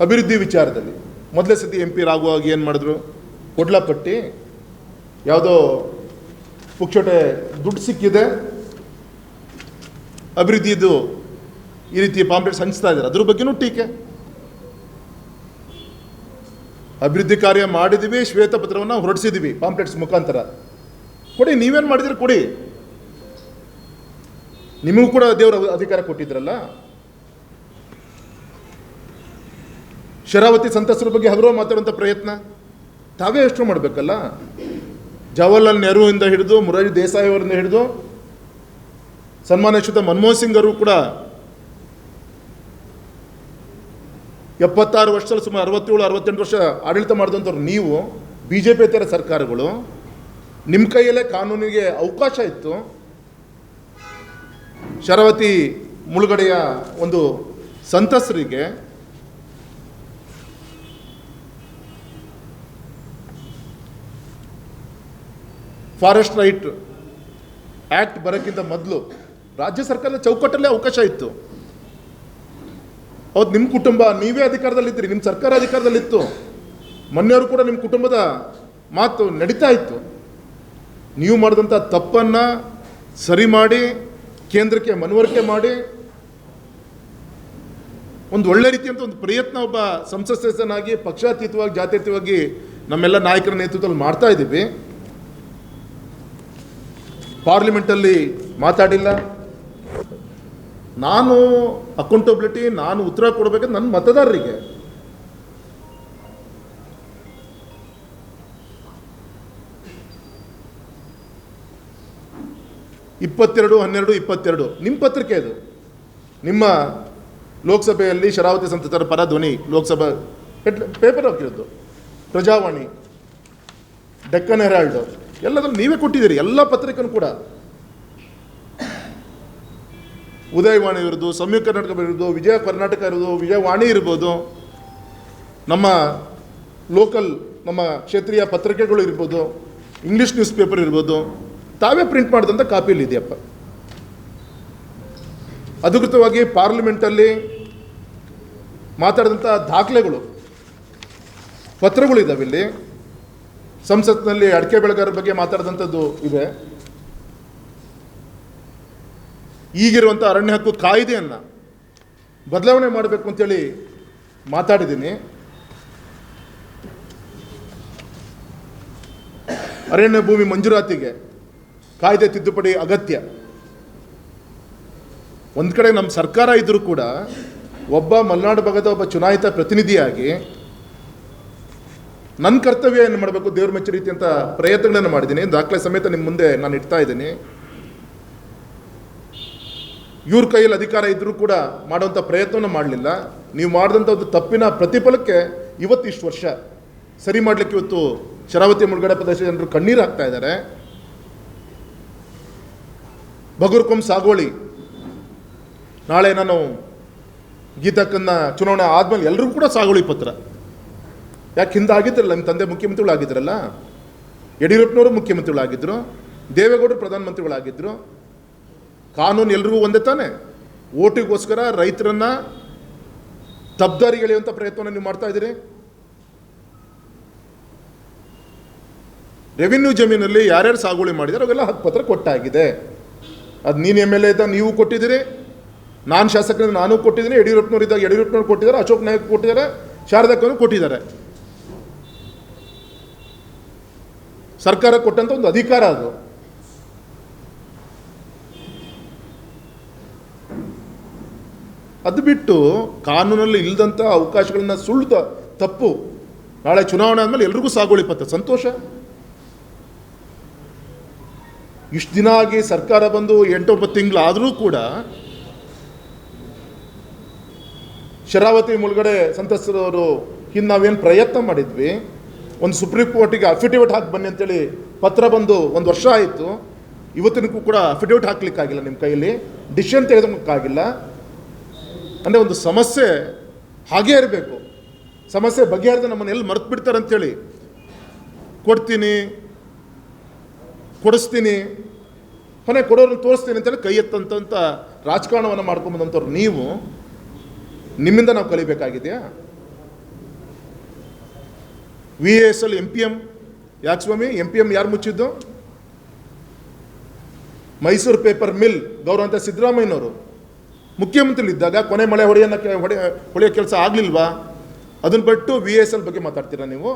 ಅಭಿವೃದ್ಧಿ ವಿಚಾರದಲ್ಲಿ. ಮೊದಲೇ ಸತಿ ಎಂ ಪಿ ರಾಘುವಾಗ ಏನು ಮಾಡಿದ್ರು? ಕೊಡ್ಲಪಟ್ಟಿ ಯಾವುದೋ ಪುಕ್ಷಟೆ ದುಡ್ಡು ಸಿಕ್ಕಿದೆ. ಅಭಿವೃದ್ಧಿದು ಈ ರೀತಿ ಪಾಂಪ್ಲೆಟ್ಸ್ ಹಂಚ್ತಾ ಇದ್ದಾರೆ. ಅದ್ರ ಬಗ್ಗೆನೂ ಟೀಕೆ. ಅಭಿವೃದ್ಧಿ ಕಾರ್ಯ ಮಾಡಿದ್ದೀವಿ ಶ್ವೇತಪತ್ರವನ್ನು ಹೊರಡಿಸಿದ್ದೀವಿ ಪಾಂಪ್ಲೆಟ್ಸ್ ಮುಖಾಂತರ. ಕೊಡಿ, ನೀವೇನು ಮಾಡಿದ್ರೆ, ಕೊಡಿ. ನಿಮಗೂ ಕೂಡ ದೇವರ ಅಧಿಕಾರ ಕೊಟ್ಟಿದ್ರಲ್ಲ? ಶರಾವತಿ ಸಂತಸ್ತರ ಬಗ್ಗೆ ಹಗರೋ ಮಾತಾಡುವಂಥ ಪ್ರಯತ್ನ? ತಾವೇ ಎಷ್ಟು ಮಾಡಬೇಕಲ್ಲ? ಜವಾಹರ್ಲಾಲ್ ನೆಹರುವಿಂದ ಹಿಡಿದು ಮೊರಾರ್ಜಿ ದೇಸಾಯಿ ಅವರಿಂದ ಹಿಡಿದು ಸನ್ಮಾನಿಸಿದ ಮನಮೋಹನ್ ಸಿಂಗ್ ಅವರು ಕೂಡ ಎಪ್ಪತ್ತಾರು ವರ್ಷದಲ್ಲಿ ಸುಮಾರು ಅರವತ್ತೇಳು, ಅರವತ್ತೆಂಟು ವರ್ಷ ಆಡಳಿತ ಮಾಡಿದಂಥವ್ರು ನೀವು ಬಿ ಜೆ ಪಿ ಸರ್ಕಾರಗಳು, ನಿಮ್ಮ ಕೈಯಲ್ಲೇ ಕಾನೂನಿಗೆ ಅವಕಾಶ ಇತ್ತು. ಶರಾವತಿ ಮುಳುಗಡೆಯ ಒಂದು ಸಂತಸರಿಗೆ ಫಾರೆಸ್ಟ್ ರೈಟ್ ಆ್ಯಕ್ಟ್ ಬರೋಕ್ಕಿಂತ ಮೊದಲು ರಾಜ್ಯ ಸರ್ಕಾರದ ಚೌಕಟ್ಟಲ್ಲೇ ಅವಕಾಶ ಇತ್ತು. ಅವತ್ತು ನಿಮ್ಮ ಕುಟುಂಬ, ನೀವೇ ಅಧಿಕಾರದಲ್ಲಿದ್ದೀರಿ ನಿಮ್ಮ ಸರ್ಕಾರ ಅಧಿಕಾರದಲ್ಲಿತ್ತು. ಮೊನ್ನೆಯವರು ಕೂಡ ನಿಮ್ಮ ಕುಟುಂಬದ ಮಾತು ನಡೀತಾ ಇತ್ತು. ನೀವು ಮಾಡಿದಂಥ ತಪ್ಪನ್ನು ಸರಿ ಮಾಡಿ, ಕೇಂದ್ರಕ್ಕೆ ಮನವರಿಕೆ ಮಾಡಿ, ಒಂದು ಒಳ್ಳೆ ರೀತಿಯಂತ ಒಂದು ಪ್ರಯತ್ನ ಒಬ್ಬ ಸಂಸತ್ ಸದಸ್ಯನಾಗಿ ಪಕ್ಷಾತೀತವಾಗಿ, ಜಾತ್ಯತೀತವಾಗಿ ನಮ್ಮೆಲ್ಲ ನಾಯಕರ ನೇತೃತ್ವದಲ್ಲಿ ಮಾಡ್ತಾ ಇದ್ದೀವಿ. ಪಾರ್ಲಿಮೆಂಟಲ್ಲಿ ಮಾತಾಡಿಲ್ಲ. ನಾನು ಅಕೌಂಟಬಿಲಿಟಿ ನಾನು ಉತ್ತರ ಕೊಡಬೇಕು ನನ್ನ ಮತದಾರರಿಗೆ. ಇಪ್ಪತ್ತೆರಡು, ಹನ್ನೆರಡು, ಇಪ್ಪತ್ತೆರಡು. ನಿಮ್ಮ ಪತ್ರಿಕೆ ಅದು ನಿಮ್ಮ ಲೋಕಸಭೆಯಲ್ಲಿ ಶರಾವತಿ ಸಂಸದರ ಪರ ಧ್ವನಿ, ಲೋಕಸಭಾ ಪೇಪರ್ ಹಾಕಿರೋದು. ಪ್ರಜಾವಾಣಿ. ಡೆಕ್ಕನ್ ಹೆರಾಲ್ಡ್ ಎಲ್ಲದನ್ನು ನೀವೇ ಕೊಟ್ಟಿದ್ದೀರಿ, ಎಲ್ಲ ಪತ್ರಿಕೆನೂ ಕೂಡ. ಉದಯವಾಣಿ ಇರೋದು ಸಂಯುಕ್ತ ಕರ್ನಾಟಕ ಇರೋದು ವಿಜಯ ಕರ್ನಾಟಕ ಇರೋದು ವಿಜಯವಾಣಿ ಇರ್ಬೋದು, ನಮ್ಮ ಲೋಕಲ್ ನಮ್ಮ ಕ್ಷೇತ್ರೀಯ ಪತ್ರಿಕೆಗಳು ಇರ್ಬೋದು ಇಂಗ್ಲೀಷ್ ನ್ಯೂಸ್ ಪೇಪರ್ ಇರ್ಬೋದು, ತಾವೇ ಪ್ರಿಂಟ್ ಮಾಡಿದಂಥ ಕಾಪಿಯಲ್ಲಿ ಇದೆಯಪ್ಪ. ಅಧಿಕೃತವಾಗಿ ಪಾರ್ಲಿಮೆಂಟಲ್ಲಿ ಮಾತಾಡಿದಂಥ ದಾಖಲೆಗಳು, ಪತ್ರಗಳು ಇದ್ದಾವೆ ಇಲ್ಲಿ ಸಂಸತ್ನಲ್ಲಿ ಅಡಿಕೆ ಬೆಳೆಗಾರರ ಬಗ್ಗೆ ಮಾತಾಡಿದಂಥದ್ದು ಇದೆ. ಈಗಿರುವಂಥ ಅರಣ್ಯ ಹಕ್ಕು ಕಾಯ್ದೆಯನ್ನು ಬದಲಾವಣೆ ಮಾಡಬೇಕು ಅಂತೇಳಿ ಮಾತಾಡಿದ್ದೀನಿ. ಅರಣ್ಯ ಭೂಮಿ ಮಂಜೂರಾತಿಗೆ ಕಾಯ್ದೆ ತಿದ್ದುಪಡಿ ಅಗತ್ಯ. ಒಂದು ಕಡೆ ನಮ್ಮ ಸರ್ಕಾರ ಇದ್ದರೂ ಕೂಡ ಒಬ್ಬ ಮಲೆನಾಡು ಭಾಗದ ಒಬ್ಬ ಚುನಾಯಿತ ಪ್ರತಿನಿಧಿಯಾಗಿ ನನ್ನ ಕರ್ತವ್ಯ ಏನು ಮಾಡಬೇಕು? ದೇವ್ರ ಮೆಚ್ಚ ರೀತಿ ಅಂತ ಪ್ರಯತ್ನಗಳನ್ನು ಮಾಡಿದ್ದೀನಿ. ದಾಖಲೆ ಸಮೇತ ನಿಮ್ಮ ಮುಂದೆ ನಾನು ಇಡ್ತಾ ಇದ್ದೀನಿ. ಇವ್ರ ಕೈಯಲ್ಲಿ ಅಧಿಕಾರ ಇದ್ದರೂ ಕೂಡ ಮಾಡುವಂಥ ಪ್ರಯತ್ನವನ್ನು ಮಾಡಲಿಲ್ಲ. ನೀವು ಮಾಡಿದಂಥ ಒಂದು ತಪ್ಪಿನ ಪ್ರತಿಫಲಕ್ಕೆ ಇವತ್ತು ಇಷ್ಟು ವರ್ಷ. ಸರಿ ಮಾಡಲಿಕ್ಕೆ ಇವತ್ತು ಶರಾವತಿ ಮುಳುಗಡೆ ಪ್ರದೇಶ ಜನರು ಕಣ್ಣೀರು ಹಾಕ್ತಾ ಇದ್ದಾರೆ. ಬಗುರ್ಕೊಮ್ ಸಾಗೋಳಿ ನಾಳೆ ನಾನು ಗೀತಕ್ಕನ್ನ ಚುನಾವಣೆ ಆದಮೇಲೆ ಎಲ್ಲರಿಗೂ ಕೂಡ ಸಾಗೋಳಿ ಪತ್ರ. ಯಾಕೆ ಹಿಂದೆ ಆಗಿದ್ರಲ್ಲ, ನಿಮ್ಮ ತಂದೆ ಮುಖ್ಯಮಂತ್ರಿಗಳಾಗಿದ್ದರಲ್ಲ ಯಡಿಯೂರಪ್ಪನವರು ಮುಖ್ಯಮಂತ್ರಿಗಳಾಗಿದ್ದರು ದೇವೇಗೌಡರು ಪ್ರಧಾನಮಂತ್ರಿಗಳಾಗಿದ್ದರು ಕಾನೂನು ಎಲ್ರಿಗೂ ಒಂದೇ ತಾನೆ. ಓಟಿಗೋಸ್ಕರ ರೈತರನ್ನ ತಬ್ದಾರಿಗೆಳೆಯುವಂಥ ಪ್ರಯತ್ನವನ್ನು ನೀವು ಮಾಡ್ತಾ ಇದ್ದೀರಿ. ರೆವಿನ್ಯೂ ಜಮೀನಲ್ಲಿ ಯಾರ್ಯಾರು ಸಾಗುವಳಿ ಮಾಡಿದ್ದಾರೆ ಅವೆಲ್ಲ ಹಕ್ಕುಪತ್ರ ಕೊಟ್ಟಾಗಿದೆ. ಅದು ನೀನು ಎಂ ಎಲ್ ಎ ಇದ್ದಾಗ ನೀವು ಕೊಟ್ಟಿದ್ದೀರಿ, ನಾನು ಶಾಸಕರಿಂದ ನಾನು ಕೊಟ್ಟಿದ್ದೀನಿ, ಯಡಿಯೂರಪ್ಪನವ್ರು ಇದ್ದಾಗ ಯಡಿಯೂರಪ್ಪನವ್ರು ಕೊಟ್ಟಿದ್ದಾರೆ, ಅಶೋಕ್ ನಾಯಕ್ ಕೊಟ್ಟಿದ್ದಾರೆ, ಶಾರದಕ್ಕನೂ ಕೊಟ್ಟಿದ್ದಾರೆ. ಸರ್ಕಾರ ಕೊಟ್ಟಂಥ ಒಂದು ಅಧಿಕಾರ ಅದು. ಅದು ಬಿಟ್ಟು ಕಾನೂನಲ್ಲಿ ಇಲ್ಲದಂಥ ಅವಕಾಶಗಳನ್ನ ಸುಳ್ಳು ತಪ್ಪು. ನಾಳೆ ಚುನಾವಣೆ ಆದಮೇಲೆ ಎಲ್ರಿಗೂ ಸಾಗುವಳಿ ಪತ್ರ. ಸಂತೋಷ? ಇಷ್ಟು ದಿನ ಆಗಿ ಸರ್ಕಾರ ಬಂದು ಎಂಟೊಂಬತ್ತು ತಿಂಗಳಾದರೂ ಕೂಡ ಶರಾವತಿ ಮುಳುಗಡೆ ಸಂತಸ್ತರವರು ಇನ್ನು ನಾವೇನು ಪ್ರಯತ್ನ ಮಾಡಿದ್ವಿ ಒಂದು ಸುಪ್ರೀಂ ಕೋರ್ಟಿಗೆ ಅಫಿಡೇವಿಟ್ ಹಾಕಿ ಬನ್ನಿ ಅಂತೇಳಿ ಪತ್ರ ಬಂದು ಒಂದು ವರ್ಷ ಆಯಿತು. ಇವತ್ತಿನಕ್ಕೂ ಕೂಡ ಅಫಿಡೇವಿಟ್ ಹಾಕ್ಲಿಕ್ಕಾಗಿಲ್ಲ ನಿಮ್ಮ ಕೈಯಲ್ಲಿ. ಡಿಸಿಷನ್ ತೆಗೆದಕ್ಕಾಗಿಲ್ಲ ಅಂದರೆ ಒಂದು ಸಮಸ್ಯೆ ಹಾಗೇ ಇರಬೇಕು. ಸಮಸ್ಯೆ ಬಗೆಹರಿದ ನಮ್ಮನ್ನು ಎಲ್ಲಿ ಮರೆತು ಬಿಡ್ತಾರೆ ಅಂತೇಳಿ. ಕೊಡ್ತೀನಿ, ಕೊಡಿಸ್ತೀನಿ, ಕೊನೆ ಕೊಡೋರನ್ನ ತೋರಿಸ್ತೀನಿ ಅಂತೇಳಿ ಕೈ ಎತ್ತಂತ ರಾಜಕಾರಣವನ್ನು ಮಾಡ್ಕೊಂಬಂದಂಥವ್ರು ನೀವು. ನಿಮ್ಮಿಂದ ನಾವು ಕಲಿಬೇಕಾಗಿದೆಯಾ? V S L M P M ಯಾಕೆ ಸ್ವಾಮಿ? ಎಂ ಪಿ ಎಂ ಯಾರು ಮುಚ್ಚಿದ್ದು? ಮೈಸೂರು ಪೇಪರ್ ಮಿಲ್ ಗೌರವಂತ ಸಿದ್ದರಾಮಯ್ಯನವರು. ಮುಖ್ಯಮಂತ್ರಿ ಇದ್ದಾಗ ಕೊನೆ ಮಳೆ ಹೊಡೆಯನ್ನ ಹೊಡೆ ಹೊಡೆಯೋ ಕೆಲಸ ಆಗಲಿಲ್ವಾ? ಅದನ್ನ ಬಿಟ್ಟು ವಿ ಎಸ್ ಎಲ್ ಬಗ್ಗೆ ಮಾತಾಡ್ತೀರಾ ನೀವು?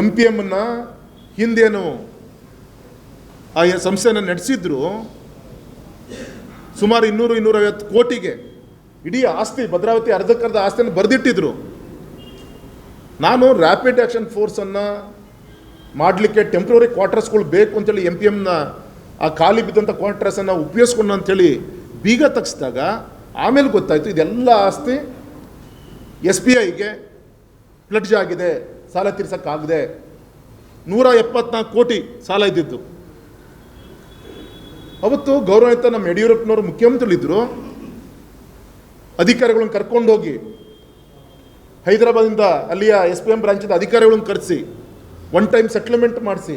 ಎಂ ಪಿ ಎಮ್ಮನ್ನು ಹಿಂದೇನು ಆ ಸಂಸ್ಥೆಯನ್ನು ನಡೆಸಿದ್ರು ಸುಮಾರು ಇನ್ನೂರು ಇನ್ನೂರೈವತ್ತು ಕೋಟಿಗೆ. ಇಡೀ ಆಸ್ತಿ, ಭದ್ರಾವತಿ ಅರ್ಧಕ್ಕರ್ಧ ಆಸ್ತಿಯನ್ನು ಬರೆದಿಟ್ಟಿದ್ರು. ನಾನು ರ್ಯಾಪಿಡ್ ಆ್ಯಕ್ಷನ್ ಫೋರ್ಸನ್ನು ಮಾಡಲಿಕ್ಕೆ ಟೆಂಪ್ರವರಿ ಕ್ವಾರ್ಟರ್ಸ್ಗಳು ಬೇಕು ಅಂತೇಳಿ ಎಂ ಪಿ ಎಮ್ನ ಆ ಖಾಲಿ ಬಿದ್ದಂಥ ಕ್ವಾರ್ಟರ್ಸನ್ನು ಉಪಯೋಗಿಸ್ಕೊಂಡು ಅಂಥೇಳಿ ಬೀಗ ತಗ್ಸಿದಾಗ ಆಮೇಲೆ ಗೊತ್ತಾಯಿತು ಇದೆಲ್ಲ ಆಸ್ತಿ ಎಸ್ ಬಿ ಐಗೆ ಪ್ಲಡ್ಜ್ ಆಗಿದೆ, ಸಾಲ ತೀರ್ಸೋಕ್ಕಾಗದೆ. ನೂರ ಎಪ್ಪತ್ನಾಲ್ಕು ಕೋಟಿ ಸಾಲ ಇದ್ದಿದ್ದು. ಅವತ್ತು ಗೌರವಯುತ ನಮ್ಮ ಯಡಿಯೂರಪ್ಪನವರು ಮುಖ್ಯಮಂತ್ರಿಗಳಿದ್ದರು ಅಧಿಕಾರಿಗಳನ್ನ ಕರ್ಕೊಂಡೋಗಿ ಹೈದರಾಬಾದಿಂದ ಅಲ್ಲಿಯ ಎಸ್ ಪಿ ಎಂ ಬ್ರಾಂಚಿಂದ ಅಧಿಕಾರಿಗಳನ್ನು ಕರೆಸಿ ಒನ್ ಟೈಮ್ ಸೆಟ್ಲ್ಮೆಂಟ್ ಮಾಡಿಸಿ,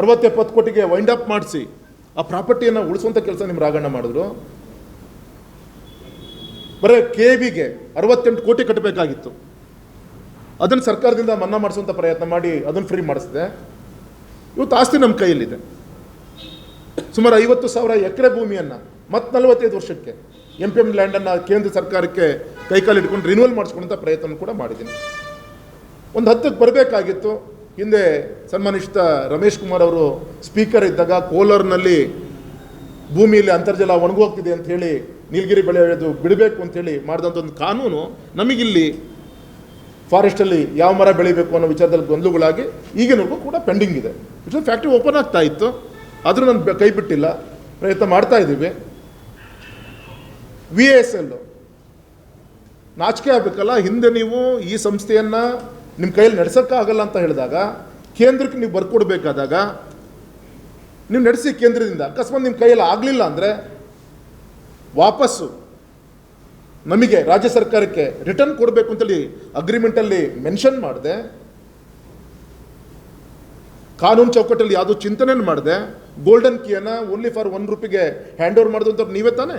ಅರವತ್ತೆಪ್ಪತ್ತು ಕೋಟಿಗೆ ವೈಂಡ್ ಅಪ್ ಮಾಡಿಸಿ, ಆ ಪ್ರಾಪರ್ಟಿಯನ್ನು ಉಳಿಸುವಂಥ ಕೆಲಸ ನಿಮ್ಮ ರಾಘಣ್ಣ ಮಾಡಿದ್ರು. ಬರೀ ಕೆ ಬಿಗೆ ಅರವತ್ತೆಂಟು ಕೋಟಿ ಕಟ್ಟಬೇಕಾಗಿತ್ತು. ಅದನ್ನು ಸರ್ಕಾರದಿಂದ ಮನ್ನಾ ಮಾಡಿಸುವಂಥ ಪ್ರಯತ್ನ ಮಾಡಿ ಅದನ್ನು ಫ್ರೀ ಮಾಡಿಸಿದೆ. ಇವತ್ತು ಆಸ್ತಿ ನಮ್ಮ ಕೈಯಲ್ಲಿದೆ. ಸುಮಾರು ಐವತ್ತು ಸಾವಿರ ಎಕರೆ ಭೂಮಿಯನ್ನು ಮತ್ತೆ ನಲವತ್ತೈದು ವರ್ಷಕ್ಕೆ ಎಂ ಪಿ ಎಂ ಲ್ಯಾಂಡನ್ನು ಕೇಂದ್ರ ಸರ್ಕಾರಕ್ಕೆ ಕೈಕಾಲು ಇಟ್ಕೊಂಡು ರಿನ್ಯೂವಲ್ ಮಾಡಿಸ್ಕೊಳ್ಳೋಂಥ ಪ್ರಯತ್ನ ಕೂಡ ಮಾಡಿದ್ದೀನಿ. ಒಂದು ಹತ್ತಕ್ಕೆ ಬರಬೇಕಾಗಿತ್ತು. ಹಿಂದೆ ಸನ್ಮಾನಿಷ್ಠ ರಮೇಶ್ ಕುಮಾರ್ ಅವರು ಸ್ಪೀಕರ್ ಇದ್ದಾಗ ಕೋಲಾರ್ನಲ್ಲಿ ಭೂಮಿಯಲ್ಲಿ ಅಂತರ್ಜಲ ಒಣಗೋಗ್ತಿದೆ ಅಂತ ಹೇಳಿ ನೀಲಗಿರಿ ಬೆಳೆ ಬೆಳೆದು ಬಿಡಬೇಕು ಅಂತೇಳಿ ಮಾಡಿದಂಥ ಒಂದು ಕಾನೂನು ನಮಗಿಲ್ಲಿ ಫಾರೆಸ್ಟಲ್ಲಿ ಯಾವ ಮರ ಬೆಳಿಬೇಕು ಅನ್ನೋ ವಿಚಾರದಲ್ಲಿ ಗೊಂದಲಗಳಾಗಿ ಈಗಿನವರೆಗೂ ಕೂಡ ಪೆಂಡಿಂಗ್ ಇದೆ. ಫ್ಯಾಕ್ಟ್ರಿ ಓಪನ್ ಆಗ್ತಾ ಇತ್ತು. ಆದರೂ ನಾನು ಕೈ ಬಿಟ್ಟಿಲ್ಲ. ಪ್ರಯತ್ನ ಮಾಡ್ತಾ ಇದ್ದೀವಿ. ವಿ ಎಸ್ ಎಲ್ ನಾಚಿಕೆ ಆಗಬೇಕಲ್ಲ, ಹಿಂದೆ ನೀವು ಈ ಸಂಸ್ಥೆಯನ್ನು ನಿಮ್ಮ ಕೈಯಲ್ಲಿ ನಡೆಸೋಕ್ಕಾಗಲ್ಲ ಅಂತ ಹೇಳಿದಾಗ, ಕೇಂದ್ರಕ್ಕೆ ನೀವು ಬರ್ಕೊಡ್ಬೇಕಾದಾಗ, ನೀವು ನಡೆಸಿ ಕೇಂದ್ರದಿಂದ. ಅಕಸ್ಮಾತ್ ನಿಮ್ಮ ಕೈಯಲ್ಲಿ ಆಗಲಿಲ್ಲ ಅಂದರೆ ವಾಪಸ್ಸು ನಮಗೆ ರಾಜ್ಯ ಸರ್ಕಾರಕ್ಕೆ ರಿಟರ್ನ್ ಕೊಡಬೇಕು ಅಂತೇಳಿ ಅಗ್ರಿಮೆಂಟಲ್ಲಿ ಮೆನ್ಷನ್ ಮಾಡಿದೆ. ಕಾನೂನು ಚೌಕಟ್ಟಲ್ಲಿ ಯಾವುದೋ ಚಿಂತನೆ ಮಾಡಿದೆ. ಗೋಲ್ಡನ್ ಕೀಯನ್ನು ಓನ್ಲಿ ಫಾರ್ ಒನ್ ರುಪಿಗೆ ಹ್ಯಾಂಡ್ ಓವರ್ ಮಾಡಿದಂಥವ್ರು ನೀವೇ ತಾನೇ?